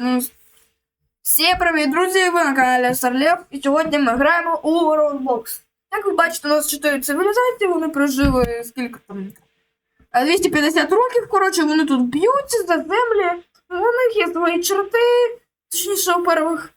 з- Всім привіт, друзі! Ви на каналі Старлев, і сьогодні ми граємо у Roblox. Як ви бачите, у нас 4 цивілізації, вони прожили скільки там? Е, 250 років, коротше, вони тут б'ються за землі. У них є свої черти, точніше, у перших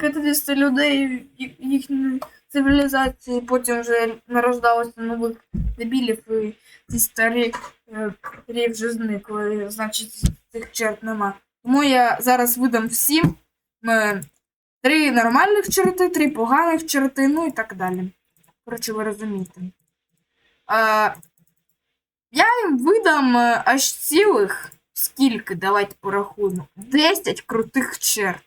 50 людей їхньої цивілізації, потім вже нарождалося нових дебілів, і ці старі е, вже зникли, значить цих черт нема. Тому я зараз видам всім е, три нормальних черти, три поганих черти, ну і так далі. Коротше, ви розумієте. А, я їм видам е, аж цілих скільки, давайте порахуємо. 10 крутих черт.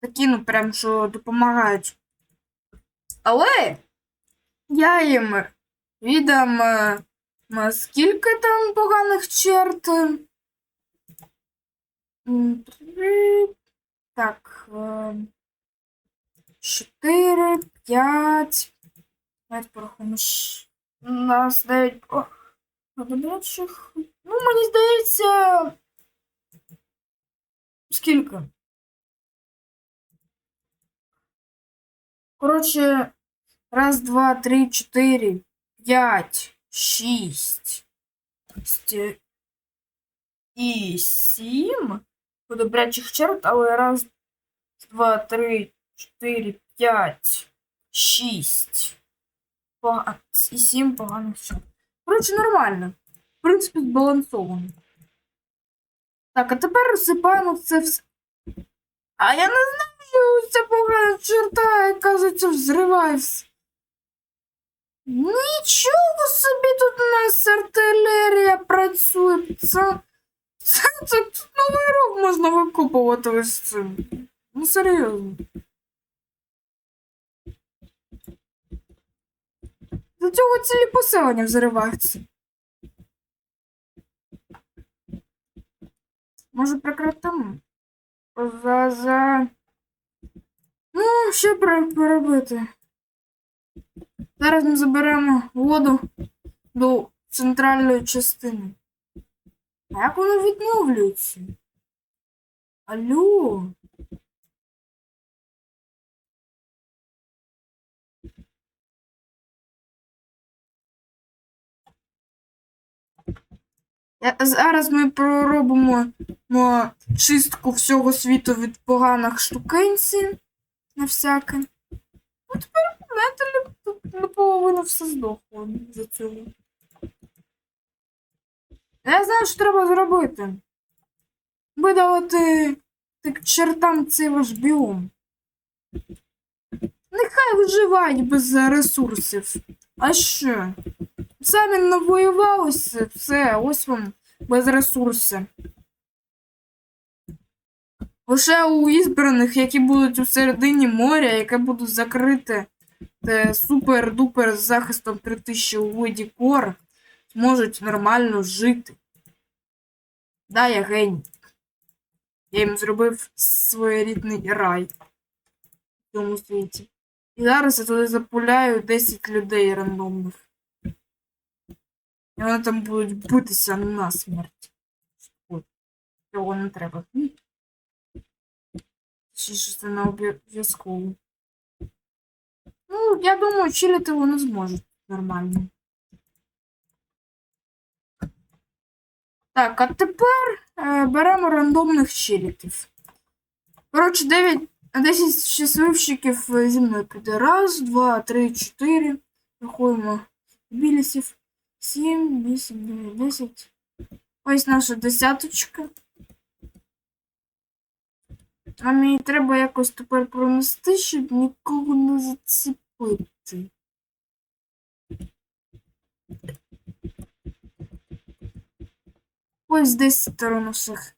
Такі, ну, прям, що допомагають. Але я їм віддам е, скільки там поганих черт. Так. е, Чотири, п'ять. Давайте порахуємо. У нас дев'ять. О, доброчих. Ну, мені здається. Скільки? Коротше, раз, два, три, чотири, п'ять, шість. І сім добрячих черт, але раз, два, три, чотири, п'ять, шість. Пога... І сім поганих черт. Коротше, нормально. В принципі, збалансовано. Так, а тепер розсипаємо це все. А я не знаю, що ця погана черта, яка за це взриває все. Нічого собі тут у нас артилерія працює. Це, це, це новий рок можна викупувати ось цим. Ну серйозно. До цього цілі поселення взриваються. Може прекратимо? За, за... Ну, що поробити? Зараз ми заберемо воду до центральної частини. А як воно відновлюється? Алло? Зараз ми проробимо мо, чистку всього світу від поганих штукенців на всяке. Ну тепер тут наполовину все здохло за цього. Я знаю, що треба зробити. Видалити так чертам цей ваш біом. Нехай виживають без ресурсів. А що? Самі навоювалися, все, ось вам без ресурсів. Лише у ізбраних, які будуть у середині моря, яке буде закрите супер-дупер з захистом 3000 у виді кор, зможуть нормально жити. Да, я геній. Я їм зробив своєрідний рай в цьому світі. І зараз я туди запуляю 10 людей рандомних. І вони там будуть битися на смерть. От. Цього не треба. Ні. Чи що це не обов'язково. Ну, я думаю, чилити вони зможуть нормально. Так, а тепер е, беремо рандомних чилітів. Коротше, 9, 10 щасливчиків е, зі мною піде. Раз, два, три, чотири. Рахуємо білісів. 7, 8, 9, 10. Ось наша десяточка. А мені треба якось тепер пронести, щоб нікого не зацепити. Ось 10 наших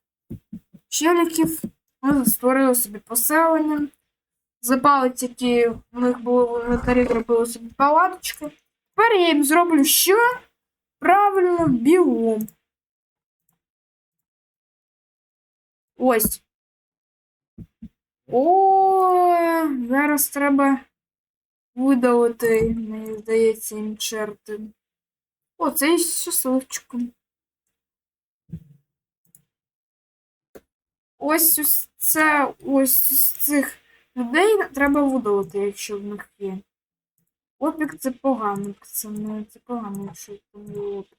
челіків. Ми створили собі поселення. Запалить, які в них були в інвентарі, зробили собі палаточки. Тепер я їм зроблю що? Правильно, біом. Ось. О, зараз треба видалити, мені здається, їм черти. О, це із щасливчиком. Ось ось це ось з цих людей треба видалити, якщо в них є. Опік це погано, це не це погано, якщо там є опік.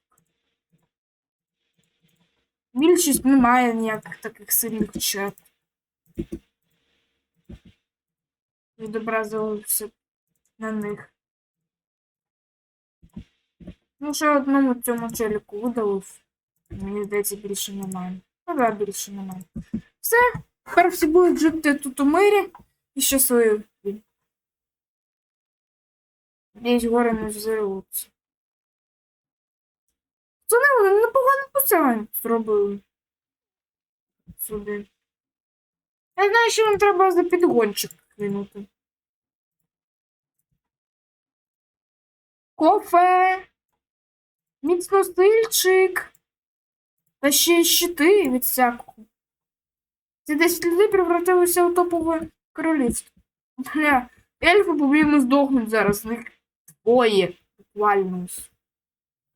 Більшість немає ніяких таких сильних черт. Відобразилося на них. Ну, ще одному цьому челіку видалив. Мені здається, більше немає. Ну да, більше немає. Все, тепер всі будуть жити тут у мирі і щасливі. Десь гори не взорвуться. Це не вони непогано посилання зробили. Сюди. Я знаю, що вам треба за підгончик кинути. Кофе. Міцно стильчик. Та ще й щити від всякого. Ці 10 людей превратилися у топове королівство. Бля, ельфи побігли здохнуть зараз. них двоє. Буквально.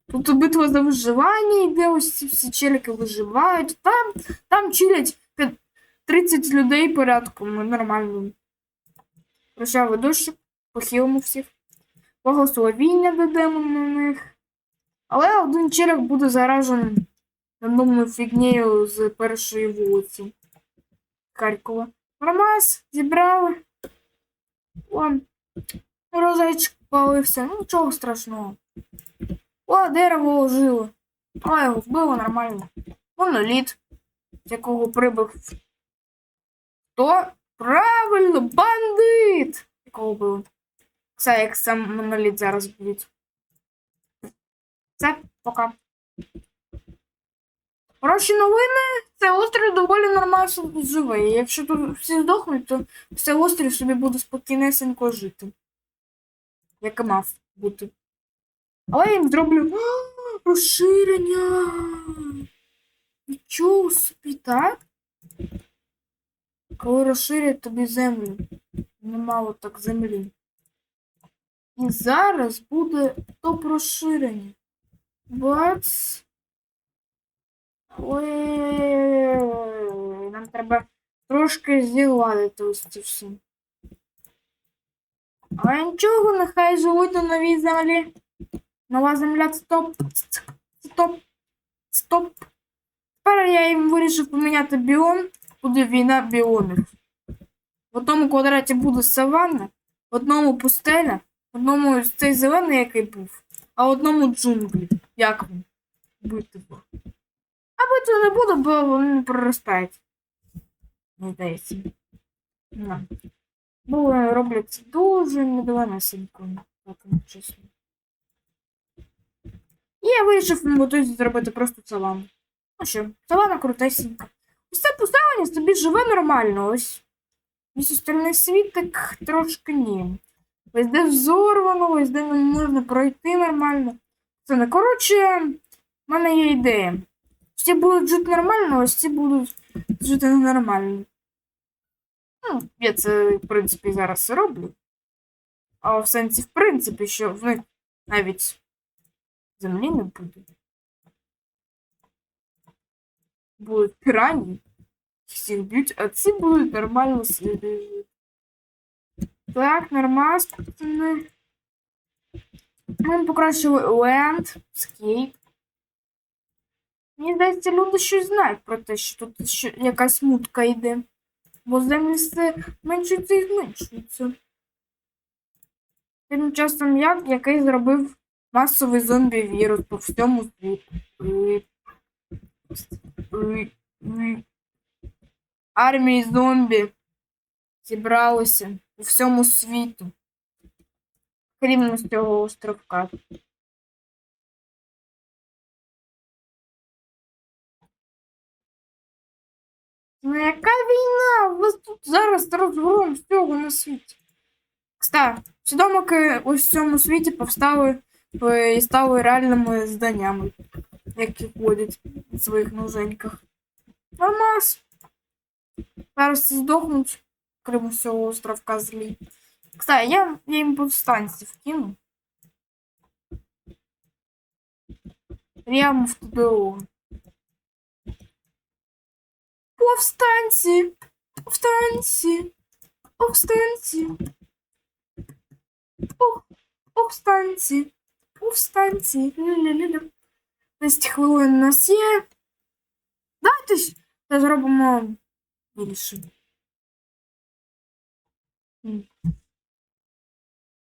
Тут битва за виживання йде, ось ці всі челіки виживають. Там, там чилять 30 людей порядком, ну, нормально. Рожавий дощик, похилимо всіх. Благословіння дадемо на них. Але один челік буде заражений рандомною фігнею з першої вулиці Харкова. Нормас, зібрали. Вон, розайчик палився. Ну, нічого страшного. О, дерево ложило. А, його вбило нормально. Моноліт, з якого прибув. Хто? Правильно, бандит! Якого вбило. Все, як сам моноліт зараз б'ють. Все, пока. Хороші новини, це острів доволі нормально живе. І Якщо тут всі здохнуть, то все острів собі буде спокійнесенько жити. Як і мав бути. Але я їм зроблю «А, розширення. Нічого собі, так? Коли розширять тобі землю. Немало так землі. І зараз буде топ розширення. Бац. Ой, нам треба трошки зіладити ось ці всі. Але нічого, нехай живуть на новій землі. Нова земля стоп. Стоп. Стоп. Тепер я їм вирішив поміняти біом. Буде війна біомів. В одному квадраті буде саванна, в одному пустеля, в одному цей зелений, який був, а в одному джунглі. Як вам? Битва. А битви не буде, бо вони не проростають. Не здається. Ну. Бо вони робляться дуже недоленесенько, так чесно. І я вирішив мотузі зробити просто савану. Ну що, савана крутесенька. Ось це поставлення собі живе нормально, ось. Весь остальний світ так трошки ні. Ось де взорвано, ось де не можна пройти нормально. Це не коротше, в мене є ідея. Всі будуть жити нормально, а ці будуть жити ненормально. Ну, я це, в принципі, зараз і роблю. А в сенсі, в принципі, що в них навіть землі не буде. Будуть пірані, всіх б'ють, а ці будуть нормально жити. Так, нормас, пацани. Ми покращили landscape. Мені здається, люди щось знають про те, що тут що якась мутка йде. Бо землі все меншуються і зменшуються. Тим часом я, який зробив масовий зомбі-вірус по всьому світу. Армії зомбі зібралися у всьому світу. Крім з цього островка. Ну яка війна? У вас тут зараз розгром всього на світі. Кстати, всі домики у цьому світі повстали е, і стали реальними зданнями, які ходять в своїх ноженьках. Нормас. Зараз здохнуть, крім усього островка злі. Кстати, я, я їм повстанців кину. Прямо в ТДО. Повстанці. Повстанці. Повстанці. Пов- Повстанці. Повстанці. Ля-ля-ля-ля. 10 хвилин у нас є. Давайте зробимо більше.